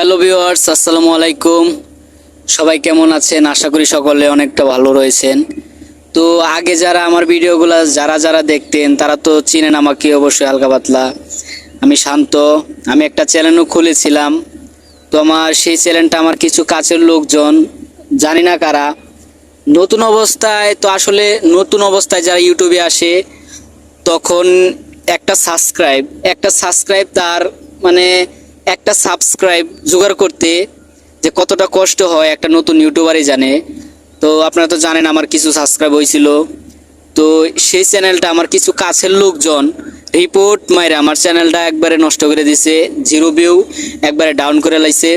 Hello viewers, আসসালামু আলাইকুম। সবাই কেমন আছেন? আশা করি সকলে অনেকটা ভালো রয়েছেন। তো আগে যারা আমার ভিডিওগুলো যারা যারা দেখতেন, তারা তো চিনেন আমাকে অবশ্যই হালকা পাতলা। আমি শান্ত, আমি একটা চ্যানেলও খুলেছিলাম। তো আমার সেই চ্যানেলটা আমার কিছু কাছের লোকজন, জানি না কারা, নতুন অবস্থায় তো আসলে নতুন অবস্থায় যারা ইউটিউবে আসে, তখন একটা সাবস্ক্রাইব একটা সাবস্ক্রাইব তার মানে একটা সাবস্ক্রাইব জোগাড় করতে যে কতটা কষ্ট হয় একটা নতুন ইউটিউবারই জানে। তো আপনারা তো জানেন আমার কিছু সাবস্ক্রাইব হয়েছিল। তো সেই চ্যানেলটা আমার কিছু কাছের লোকজন রিপোর্ট মাইরে আমার চ্যানেলটা একবারে নষ্ট করে দিছে জিরো ভিউ একবারে ডাউন করে লাইছে।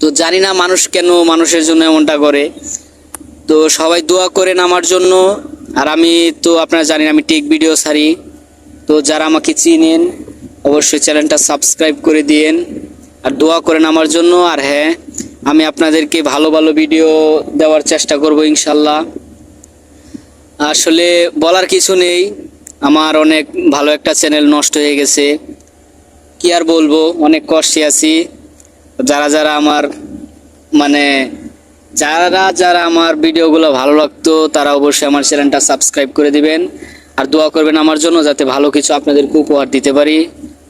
তো জানি না মানুষ কেন মানুষের জন্য এমনটা করে। তো সবাই দোয়া করেন আমার জন্য। আর আমি তো আপনারা জানেন আমি টেক ভিডিও সারি তো যারা আমাকে চিনেন অবশ্যই চ্যানেলটা সাবস্ক্রাইব করে দিয়েন আর দোয়া করেন আমার জন্য। আর হ্যাঁ আমি আপনাদেরকে ভালো ভালো ভিডিও দেওয়ার চেষ্টা করব ইনশাল্লাহ। আসলে বলার কিছু নেই, আমার অনেক ভালো একটা চ্যানেল নষ্ট হয়ে গেছে। কি আর বলব, অনেক কষ্টে আছি। যারা যারা আমার মানে যারা যারা আমার ভিডিওগুলো ভালো লাগতো, তারা অবশ্যই আমার চ্যানেলটা সাবস্ক্রাইব করে দিবেন। আর দোয়া করবেন আমার জন্য, যাতে ভালো কিছু আপনাদেরকে উপহার দিতে পারি।